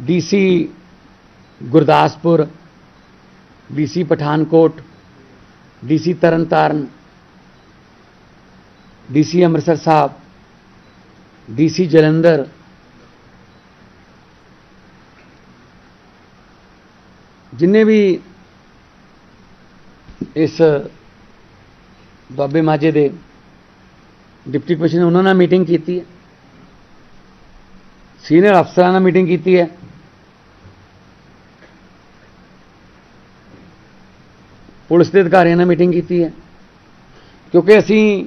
DC Gurdaspur DC Pathankot DC Tarn Taran DC Amritsar Sahib DC Jalandhar ਜਿੰਨੇ ਵੀ ਇਸ ਬਾਬੇ ਮਾਝੇ ਦੇ ਡਿਪਟੀ ਕਮਿਸ਼ਨਰ ਉਹਨਾਂ ਨਾਲ ਮੀਟਿੰਗ ਕੀਤੀ ਹੈ ਸੀਨੀਅਰ ਅਫਸਰਾਂ ਨਾਲ ਮੀਟਿੰਗ ਕੀਤੀ ਹੈ ਪੁਲਿਸ ਦੇ ਅਧਿਕਾਰੀਆਂ ਨਾਲ ਮੀਟਿੰਗ ਕੀਤੀ ਹੈ। ਕਿਉਂਕਿ ਅਸੀਂ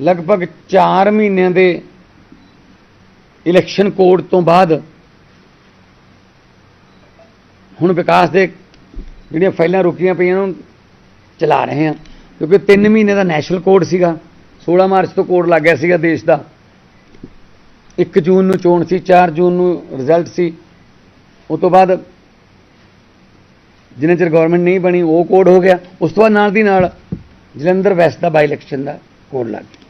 ਲਗਭਗ 4 ਮਹੀਨਿਆਂ ਦੇ ਇਲੈਕਸ਼ਨ ਕੋਡ ਤੋਂ ਬਾਅਦ ਹੁਣ ਵਿਕਾਸ ਦੇ ਜਿਹੜੀਆਂ ਫਾਈਲਾਂ ਰੁਕੀਆਂ ਪਈਆਂ ਉਹਨੂੰ ਚਲਾ ਰਹੇ ਹਾਂ। ਕਿਉਂਕਿ 3 ਮਹੀਨੇ ਦਾ ਨੈਸ਼ਨਲ ਕੋਡ ਸੀਗਾ 16 ਮਾਰਚ ਤੋਂ ਕੋਡ ਲੱਗ ਗਿਆ ਸੀਗਾ ਦੇਸ਼ ਦਾ। 1 ਜੂਨ ਨੂੰ ਚੋਣ ਸੀ 4 ਜੂਨ ਨੂੰ ਰਿਜ਼ਲਟ ਸੀ। ਉਸ ਤੋਂ ਬਾਅਦ ਜਿੰਨੇ ਚਿਰ ਗਵਰਨਮੈਂਟ ਨਹੀਂ ਬਣੀ, ਉਹ ਕੋਡ ਹੋ ਗਿਆ। ਉਸ ਤੋਂ ਬਾਅਦ ਨਾਲ ਦੀ ਨਾਲ ਜਲੰਧਰ ਵੈਸਟ ਦਾ ਬਾਈ ਇਲੈਕਸ਼ਨ ਦਾ ਕੋਡ ਲੱਗ ਗਿਆ।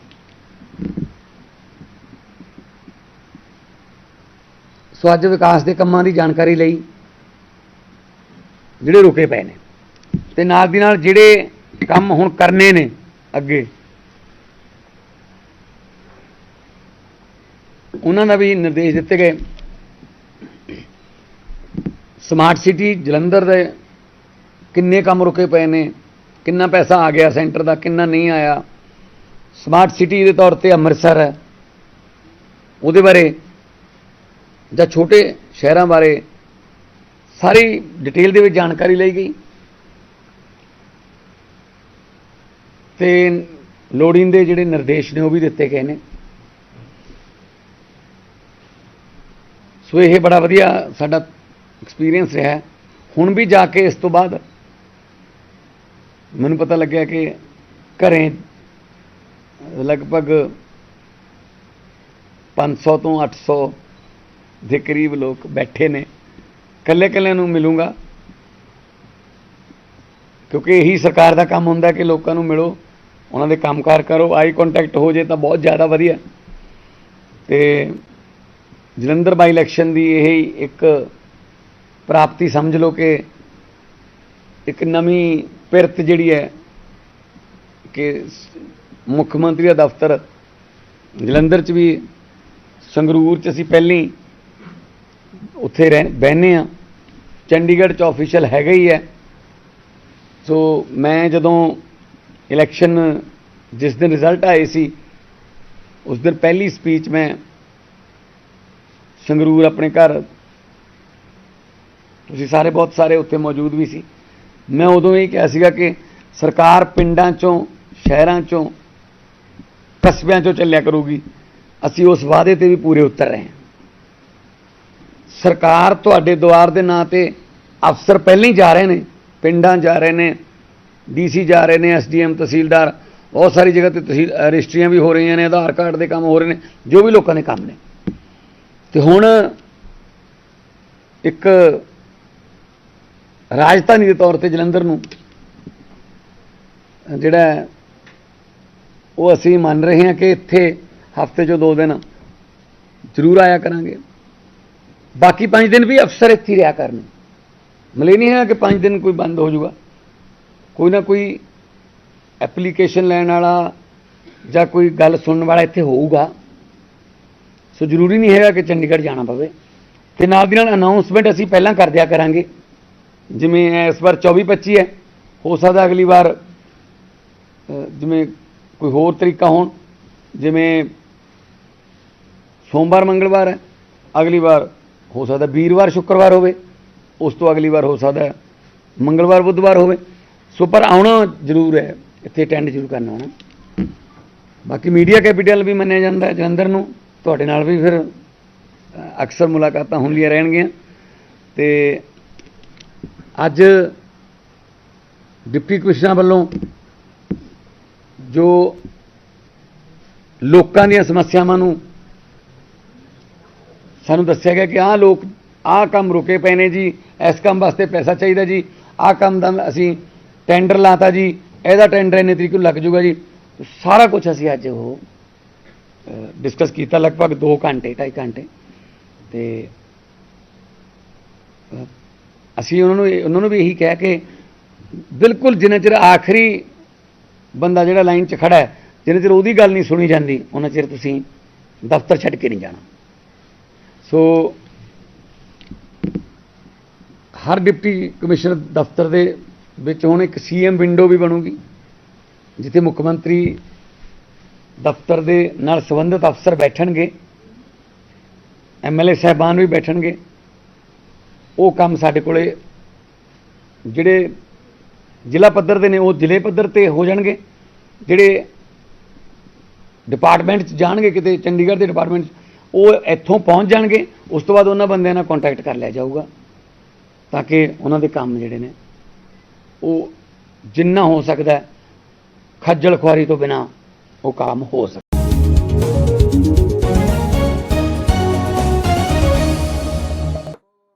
ਸੋ ਅੱਜ ਵਿਕਾਸ ਦੇ ਕੰਮਾਂ ਦੀ ਜਾਣਕਾਰੀ ਲਈ ਜਿਹੜੇ ਰੁਕੇ ਪਏ ਨੇ ਤੇ ਨਾਲ ਦੀ ਨਾਲ ਜਿਹੜੇ ਕੰਮ ਹੁਣ ਕਰਨੇ ਨੇ ਅੱਗੇ, ਉਹਨਾਂ ਦਾ ਵੀ ਨਿਰਦੇਸ਼ ਦਿੱਤੇ ਗਏ। ਸਮਾਰਟ ਸਿਟੀ ਜਲੰਧਰ ਦੇ ਕਿੰਨੇ ਕੰਮ ਰੁਕੇ ਪਏ ਨੇ, ਕਿੰਨਾ ਪੈਸਾ ਆ ਗਿਆ ਸੈਂਟਰ ਦਾ, ਕਿੰਨਾ ਨਹੀਂ ਆਇਆ। ਸਮਾਰਟ ਸਿਟੀ ਦੇ ਤੌਰ ਤੇ ਅੰਮ੍ਰਿਤਸਰ ਹੈ। ਉਹਦੇ ਬਾਰੇ ਜਾਂ ਛੋਟੇ ਸ਼ਹਿਰਾਂ ਬਾਰੇ ਸਾਰੀ ਡਿਟੇਲ ਦੇ ਵਿੱਚ ਜਾਣਕਾਰੀ ਲਈ ਗਈ। ਤੇ ਲੋੜੀਂਦੇ ਜਿਹੜੇ ਨਿਰਦੇਸ਼ ਨੇ ਉਹ ਵੀ ਦਿੱਤੇ ਗਏ ਨੇ। ਸੋ ਇਹ ਬੜਾ ਵਧੀਆ ਸਾਡਾ ਐਕਸਪੀਰੀਅੰਸ ਰਿਹਾ। ਹੁਣ ਵੀ ਜਾ ਕੇ ਇਸ ਤੋਂ ਬਾਅਦ ਮੈਨੂੰ ਪਤਾ ਲੱਗਿਆ ਕਿ ਘਰੇ ਲਗਭਗ 500 ਤੋਂ 800 ਦੇ ਕਰੀਬ ਲੋਕ ਬੈਠੇ ਨੇ। ਕੱਲੇ ਕੱਲੇ ਨੂੰ ਮਿਲੂੰਗਾ। ਕਿਉਂਕਿ ਇਹੀ ਸਰਕਾਰ ਦਾ ਕੰਮ ਹੁੰਦਾ ਕਿ ਲੋਕਾਂ ਨੂੰ ਮਿਲੋ, ਉਹਨਾਂ ਦੇ ਕੰਮਕਾਰ ਕਰੋ। ਆਈ ਕੰਟੈਕਟ ਹੋ ਜੇ ਤਾਂ ਬਹੁਤ ਜ਼ਿਆਦਾ ਵਧੀਆ। ਤੇ ਜਲੰਧਰ ਬਾਈ ਇਲੈਕਸ਼ਨ ਦੀ ਇਹ ਇੱਕ ਪ੍ਰਾਪਤੀ ਸਮਝ ਲਓ ਕਿ ਇੱਕ ਨਵੀਂ ਪਿਰਤ ਜਿਹੜੀ ਹੈ ਕਿ ਮੁੱਖ ਮੰਤਰੀ ਦਾ ਦਫ਼ਤਰ ਜਲੰਧਰ 'ਚ ਵੀ, ਸੰਗਰੂਰ 'ਚ ਅਸੀਂ ਪਹਿਲੀ ਉੱਥੇ ਰਹਿ ਬਹਿਨੇ ਆ ਚੰਡੀਗੜ੍ਹ 'ਚ ਆਫੀਸ਼ੀਅਲ ਹੈਗਾ ਹੀ ਹੈ। ਸੋ ਮੈਂ ਜਦੋਂ ਇਲੈਕਸ਼ਨ ਜਿਸ ਦਿਨ ਰਿਜ਼ਲਟ ਆਏ ਸੀ, ਉਸ ਦਿਨ ਪਹਿਲੀ ਸਪੀਚ ਮੈਂ ਸੰਗਰੂਰ ਆਪਣੇ ਘਰ, ਤੁਸੀਂ ਸਾਰੇ ਬਹੁਤ ਸਾਰੇ ਉੱਥੇ ਮੌਜੂਦ ਵੀ ਸੀ। ਮੈਂ ਉਦੋਂ ਇਹ ਕਿਹਾ ਸੀਗਾ ਕਿ ਸਰਕਾਰ ਪਿੰਡਾਂ ਚੋਂ, ਸ਼ਹਿਰਾਂ ਚੋਂ, ਕਸਬਿਆਂ ਚੋਂ ਚੱਲਿਆ ਕਰੂਗੀ। ਅਸੀਂ ਉਸ ਵਾਅਦੇ ਤੇ ਵੀ ਪੂਰੇ ਉਤਰ ਰਹੇ ਹਾਂ। ਸਰਕਾਰ ਤੁਹਾਡੇ ਦੁਆਰ ਦੇ ਨਾਂ ਤੇ ਅਫਸਰ ਪਹਿਲਾਂ ਹੀ ਜਾ ਰਹੇ ਨੇ, ਪਿੰਡਾਂ ਜਾ ਰਹੇ ਨੇ, ਡੀਸੀ ਜਾ ਰਹੇ ਨੇ, ਐਸਡੀਐਮ, ਤਹਿਸੀਲਦਾਰ, ਬਹੁਤ ਸਾਰੀ ਜਗ੍ਹਾ ਤੇ ਤਹਿਸੀਲ ਰਜਿਸਟਰੀਆਂ ਵੀ ਹੋ ਰਹੀਆਂ ਨੇ, ਆਧਾਰ ਕਾਰਡ ਦੇ ਕੰਮ ਹੋ ਰਹੇ ਨੇ, ਜੋ ਵੀ ਲੋਕਾਂ ਦੇ ਕੰਮ ਨੇ। ਤੇ ਹੁਣ ਇੱਕ ਰਾਜਧਾਨੀ ਦੇ ਤੌਰ ਤੇ ਜਲੰਧਰ ਨੂੰ। ਜਿਹੜਾ ਉਹ ਅਸੀਂ ਮੰਨ ਰਹੇ ਹਾਂ ਕਿ ਇੱਥੇ ਹਫ਼ਤੇ 'ਚੋਂ ਦੋ ਦਿਨ ਜ਼ਰੂਰ ਆਇਆ ਕਰਾਂਗੇ। ਬਾਕੀ 5 ਦਿਨ ਵੀ ਅਫਸਰ ਇੱਥੇ ਹੀ ਰਿਹਾ ਕਰਨੇ। ਮਲੇ ਨਹੀਂ ਹੈ ਕਿ 5 ਦਿਨ ਕੋਈ ਬੰਦ ਹੋ ਜਾਊਗਾ। ਕੋਈ ਨਾ ਕੋਈ ਐਪਲੀਕੇਸ਼ਨ ਲੈਣ ਵਾਲਾ ਜਾਂ ਕੋਈ ਗੱਲ ਸੁਣਨ ਵਾਲਾ ਇੱਥੇ ਹੋਊਗਾ। ਸੋ ਜ਼ਰੂਰੀ ਨਹੀਂ ਹੈਗਾ ਕਿ ਚੰਡੀਗੜ੍ਹ ਜਾਣਾ ਪਵੇ। ਤੇ ਨਾਲ ਦੀ ਨਾਲ ਅਨਾਉਂਸਮੈਂਟ ਅਸੀਂ ਪਹਿਲਾਂ ਕਰ ਦਿਆ ਕਰਾਂਗੇ। ਜਿਵੇਂ ਇਸ ਵਾਰ 24 25 ਹੈ, ਹੋ ਸਕਦਾ ਅਗਲੀ ਵਾਰ ਜਿਵੇਂ ਕੋਈ ਹੋਰ ਤਰੀਕਾ ਹੋਣ, ਜਿਵੇਂ ਸੋਮਵਾਰ ਮੰਗਲਵਾਰ ਹੈ, ਅਗਲੀ ਵਾਰ ਹੋ ਸਕਦਾ ਵੀਰਵਾਰ ਸ਼ੁੱਕਰਵਾਰ ਹੋਵੇ, ਉਸ ਤੋਂ ਅਗਲੀ ਵਾਰ ਹੋ ਸਕਦਾ ਮੰਗਲਵਾਰ ਬੁੱਧਵਾਰ ਹੋਵੇ। ਸੋ ਪਰ ਆਉਣਾ ਜ਼ਰੂਰ ਹੈ, ਇੱਥੇ ਅਟੈਂਡ ਜ਼ਰੂਰ ਕਰਨਾ ਹੋਣਾ ਬਾਕੀ ਮੀਡੀਆ ਕੈਪੀਟਲ ਵੀ ਮੰਨਿਆ ਜਾਂਦਾ ਹੈ, ਜਲੰਧਰ ਨੂੰ, ਤੁਹਾਡੇ ਨਾਲ ਵੀ ਫਿਰ ਅਕਸਰ ਮੁਲਾਕਾਤਾਂ ਹੁੰਦੀਆਂ ਰਹਿਣਗੀਆਂ। ਤੇ ਅੱਜ ਡਿਪਟੀ ਕਮਿਸ਼ਨਰ ਵੱਲੋਂ ਜੋ ਲੋਕਾਂ ਦੀਆਂ ਸਮੱਸਿਆਵਾਂ ਨੂੰ ਸਾਨੂੰ ਦੱਸਿਆ ਗਿਆ ਕਿ ਆਹ ਲੋਕ, ਆਹ ਕੰਮ ਰੁਕੇ ਪਏ ਨੇ ਜੀ, ਇਸ ਕੰਮ ਵਾਸਤੇ ਪੈਸਾ ਚਾਹੀਦਾ ਜੀ, ਆਹ ਕੰਮ ਦਾ ਅਸੀਂ ਟੈਂਡਰ ਲਾਤਾ ਜੀ, ਇਹਦਾ ਟੈਂਡਰ ਇੰਨੇ ਤਰੀਕੇ ਨੂੰ ਲੱਗ ਜੂਗਾ ਜੀ। ਸਾਰਾ ਕੁਝ ਅਸੀਂ ਅੱਜ ਉਹ ਡਿਸਕਸ ਕੀਤਾ ਲਗਭਗ 2 ਘੰਟੇ 2.5 ਘੰਟੇ। ਤੇ ਅਸੀਂ ਉਹਨਾਂ ਨੂੰ ਉਹਨਾਂ ਨੂੰ ਵੀ ਇਹੀ ਕਹਿ ਕੇ ਬਿਲਕੁਲ ਜਿੰਨਾ ਚਿਰ ਆਖਰੀ ਬੰਦਾ ਜਿਹੜਾ ਲਾਈਨ 'ਚ ਖੜਾ ਹੈ, ਜਿੰਨਾ ਚਿਰ ਉਹਦੀ ਗੱਲ ਨਹੀਂ ਸੁਣੀ ਜਾਂਦੀ, ਉਹਨਾਂ ਚਿਰ ਤੁਸੀਂ ਦਫ਼ਤਰ ਛੱਡ ਕੇ ਨਹੀਂ ਜਾਣਾ। ਸੋ ਹਰ ਡਿਪਟੀ ਕਮਿਸ਼ਨਰ ਦਫ਼ਤਰ ਦੇ ਵਿੱਚ ਹੁਣ ਇੱਕ ਸੀਐਮ ਵਿੰਡੋ ਵੀ ਬਣੂਗੀ, ਜਿੱਥੇ ਮੁੱਖ ਮੰਤਰੀ ਦਫ਼ਤਰ ਦੇ ਨਾਲ ਸੰਬੰਧਿਤ ਅਫਸਰ ਬੈਠਣਗੇ ਐਮਐਲਏ ਸਾਹਿਬਾਨ ਵੀ ਬੈਠਣਗੇ। ਉਹ ਕੰਮ ਸਾਡੇ ਕੋਲੇ ਜਿਹੜੇ ਜ਼ਿਲ੍ਹਾ ਪੱਧਰ ਦੇ ਨੇ, ਉਹ ਜ਼ਿਲ੍ਹੇ ਪੱਧਰ ਤੇ ਹੋ ਜਾਣਗੇ। ਜਿਹੜੇ ਡਿਪਾਰਟਮੈਂਟ 'ਚ ਜਾਣਗੇ, ਕਿਤੇ ਚੰਡੀਗੜ੍ਹ ਦੇ ਡਿਪਾਰਟਮੈਂਟ 'ਚ, ਉਹ ਇੱਥੋਂ ਪਹੁੰਚ ਜਾਣਗੇ। ਉਸ ਤੋਂ ਬਾਅਦ ਉਹਨਾਂ ਬੰਦਿਆਂ ਨਾਲ ਕੰਟੈਕਟ ਕਰ ਲਿਆ ਜਾਊਗਾ, ਤਾਂ ਕਿ ਉਹਨਾਂ ਦੇ ਕੰਮ ਜਿਹੜੇ ਨੇ, ਉਹ ਜਿੰਨਾ ਹੋ ਸਕਦਾ ਖੱਜਲ ਖੁਆਰੀ ਤੋਂ ਬਿਨਾ ਉਹ ਕੰਮ ਹੋ ਸਕੇ।